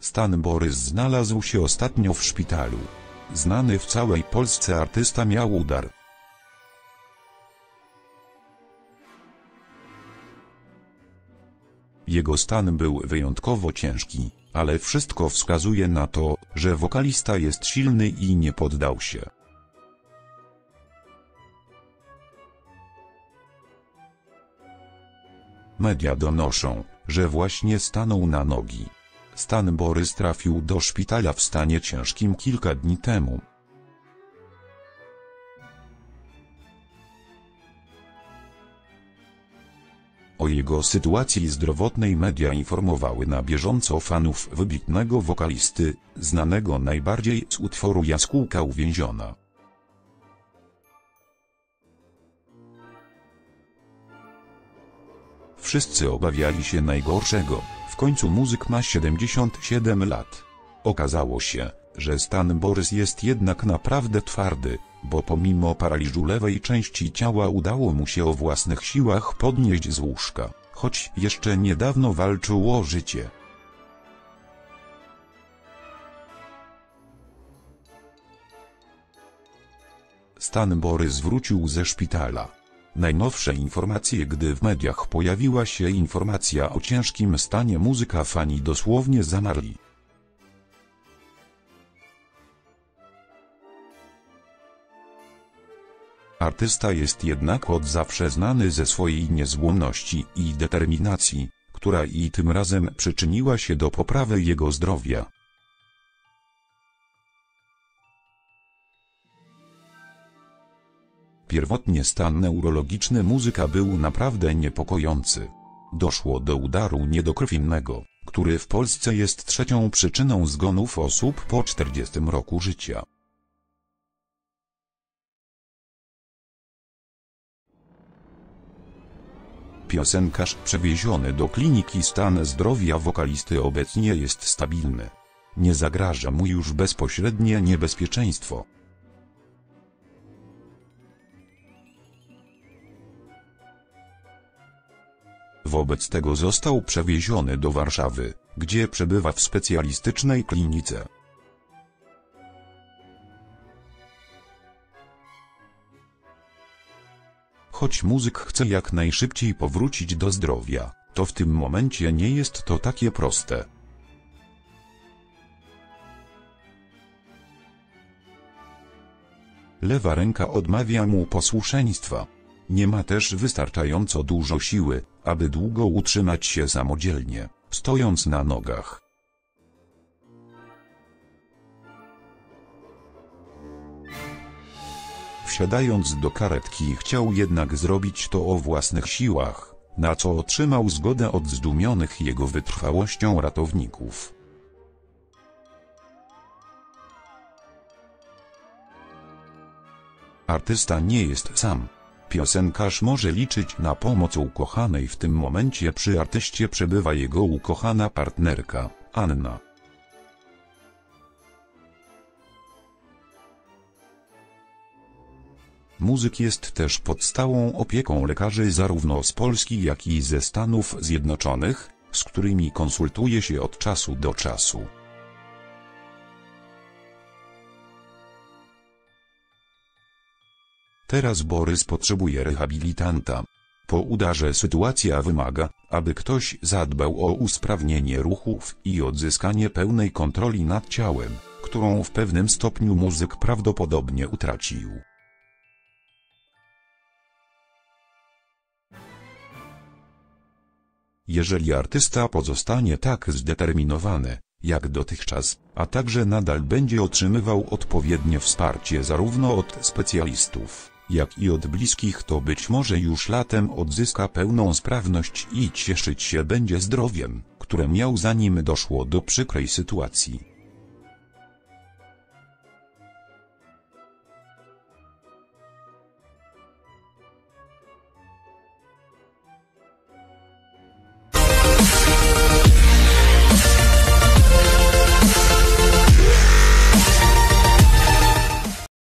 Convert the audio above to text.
Stan Borys znalazł się ostatnio w szpitalu. Znany w całej Polsce artysta miał udar. Jego stan był wyjątkowo ciężki, ale wszystko wskazuje na to, że wokalista jest silny i nie poddał się. Media donoszą, że właśnie stanął na nogi. Stan Borys trafił do szpitala w stanie ciężkim kilka dni temu. O jego sytuacji zdrowotnej media informowały na bieżąco fanów wybitnego wokalisty, znanego najbardziej z utworu Jaskółka uwięziona. Wszyscy obawiali się najgorszego, w końcu muzyk ma 77 lat. Okazało się, że stan Borys jest jednak naprawdę twardy, bo pomimo paraliżu lewej części ciała udało mu się o własnych siłach podnieść z łóżka, choć jeszcze niedawno walczył o życie. Stan Borys wrócił ze szpitala. Najnowsze informacje gdy w mediach pojawiła się informacja o ciężkim stanie muzyka fani dosłownie zamarli. Artysta jest jednak od zawsze znany ze swojej niezłomności i determinacji, która i tym razem przyczyniła się do poprawy jego zdrowia. Pierwotnie stan neurologiczny muzyka był naprawdę niepokojący. Doszło do udaru niedokrwiennego, który w Polsce jest trzecią przyczyną zgonów osób po 40 roku życia. Piosenkarz przewieziony do kliniki stan zdrowia wokalisty obecnie jest stabilny. Nie zagraża mu już bezpośrednie niebezpieczeństwo. Wobec tego został przewieziony do Warszawy, gdzie przebywa w specjalistycznej klinice. Choć muzyk chce jak najszybciej powrócić do zdrowia, to w tym momencie nie jest to takie proste. Lewa ręka odmawia mu posłuszeństwa. Nie ma też wystarczająco dużo siły, aby długo utrzymać się samodzielnie, stojąc na nogach. Wsiadając do karetki chciał jednak zrobić to o własnych siłach, na co otrzymał zgodę od zdumionych jego wytrwałością ratowników. Artysta nie jest sam. Piosenkarz może liczyć na pomoc ukochanej w tym momencie przy artyście przebywa jego ukochana partnerka, Anna. Muzyk jest też pod stałą opieką lekarzy zarówno z Polski jak i ze Stanów Zjednoczonych, z którymi konsultuje się od czasu do czasu. Teraz Borys potrzebuje rehabilitanta. Po udarze sytuacja wymaga, aby ktoś zadbał o usprawnienie ruchów i odzyskanie pełnej kontroli nad ciałem, którą w pewnym stopniu muzyk prawdopodobnie utracił. Jeżeli artysta pozostanie tak zdeterminowany, jak dotychczas, a także nadal będzie otrzymywał odpowiednie wsparcie zarówno od specjalistów, jak i od bliskich to być może już latem odzyska pełną sprawność i cieszyć się będzie zdrowiem, które miał zanim doszło do przykrej sytuacji.